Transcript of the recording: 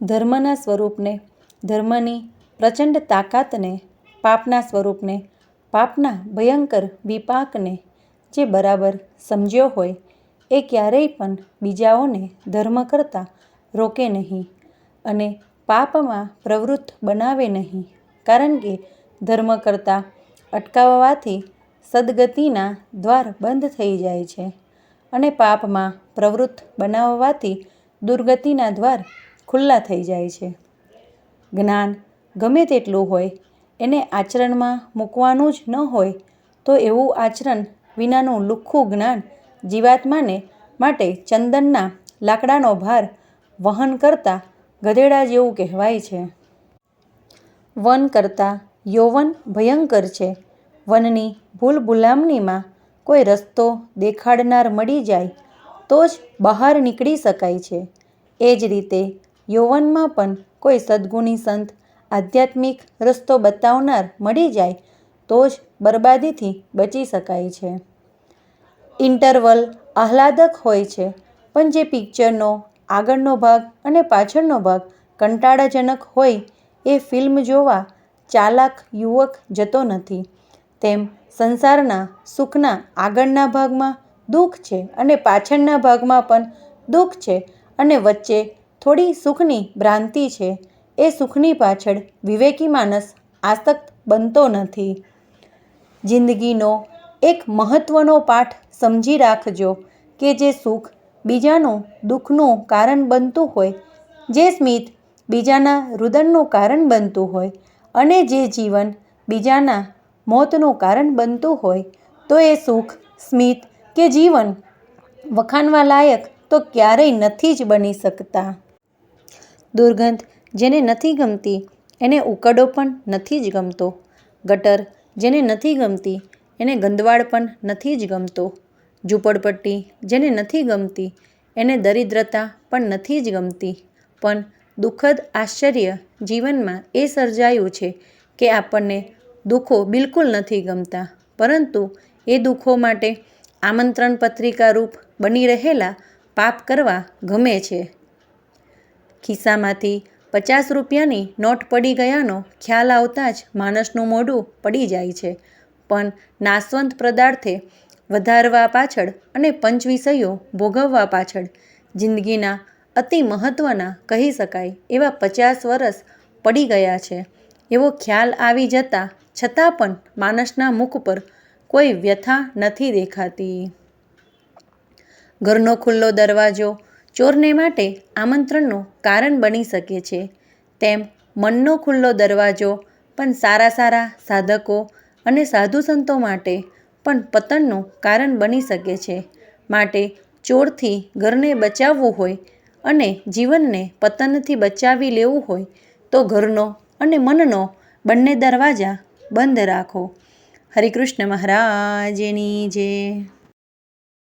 ધર્મના સ્વરૂપને, ધર્મની પ્રચંડ તાકાતને, પાપના સ્વરૂપને, પાપના ભયંકર વિપાકને જે બરાબર સમજ્યો હોય, એ ક્યારેય પણ બીજાઓને ધર્મ કરતાં રોકે નહીં અને પાપમાં પ્રવૃત્ત બનાવે નહીં. કારણ કે ધર્મ કરતાં અટકાવવાથી સદગતિના દ્વાર બંધ થઈ જાય છે અને પાપમાં પ્રવૃત્ત બનાવવાથી દુર્ગતિના દ્વાર ખુલ્લા થઈ જાય છે. જ્ઞાન ગમે તેટલું હોય, એને આચરણમાં મૂકવાનું જ ન હોય, તો એવું આચરણ વિનાનું લુખ્ખું જ્ઞાન જીવાત્માને માટે ચંદનના લાકડાનો ભાર વહન કરતા ગધેડા જેવું કહેવાય છે. વન કરતાં યૌવન ભયંકર છે. વનની ભૂલ ભૂલામણીમાં કોઈ રસ્તો દેખાડનાર મળી જાય તો જ બહાર નીકળી શકાય છે. એ જ રીતે યૌવનમાં પણ કોઈ સદ્ગુણી સંત આધ્યાત્મિક રસ્તો બતાવનાર મળી જાય, તો જ બરબાદીથી બચી શકાય છે. ઇન્ટરવલ આહ્લાદક હોય છે, પણ જે પિક્ચરનો, આગળનો ભાગ અને પાછળનો ભાગ કંટાળાજનક હોય, એ ફિલ્મ જોવા ચાલાક યુવક જતો નથી. તેમ સંસારના સુખના આગળના ભાગમાં દુઃખ છે અને પાછળના ભાગમાં પણ દુઃખ છે અને વચ્ચે થોડી સુખની ભ્રાંતિ છે. એ સુખની પાછળ વિવેકી માણસ આસક્ત બનતો નથી. જિંદગીનો એક મહત્ત્વનો પાઠ સમજી રાખજો કે જે સુખ બીજાનું દુઃખનું કારણ બનતું હોય, જે સ્મિત બીજાના રુદનનું કારણ બનતું હોય અને જે જીવન બીજાના મોતનું કારણ બનતું હોય, તો એ સુખ, સ્મિત કે જીવન વખાણવા લાયક તો ક્યારેય નથી જ બની શકતા. દુર્ગંધ જેને નથી ગમતી, એને ઉકડો પણ નથી જ ગમતો. ગટર જેને નથી ગમતી, એને ગંદવાડ પણ નથી જ ગમતો. ઝૂંપડપટ્ટી જેને નથી ગમતી, એને દરિદ્રતા પણ નથી જ ગમતી. પણ દુઃખદ આશ્ચર્ય જીવનમાં એ સર્જાયું છે કે આપણને દુઃખો બિલકુલ નથી ગમતા. પરંતુ એ દુઃખો માટે આમંત્રણ પત્રિકા રૂપ બની રહેલા પાપ કરવા ગમે છે. ખિસ્સામાંથી પચાસ રૂપિયાની નોટ પડી ગયાનો ખ્યાલ આવતાં જ માણસનું મોઢું પડી જાય છે. પણ નાશવંત પદાર્થે વધારવા પાછળ અને પંચ વિષયો ભોગવવા પાછળ જિંદગીના અતિ મહત્ત્વના કહી શકાય એવા પચાસ વર્ષ પડી ગયા છે. એવો ખ્યાલ આવી જતાં છતાં પણ માણસના મુખ પર કોઈ વ્યથા નથી દેખાતી. ઘરનો ખુલ્લો દરવાજો ચોરને માટે આમંત્રણનું કારણ બની શકે છે. તેમ મનનો ખુલ્લો દરવાજો, પણ સારા સારા સાધકો અને સાધુ સંતો માટે પણ પતનનું કારણ બની શકે છે. માટે ચોરથી ઘરને બચાવવું હોય અને જીવનને પતનથી બચાવી લેવું હોય તો ઘરનો અને મનનો બંને દરવાજા બંધ રાખો. હરિકૃષ્ણ મહારાજની જય.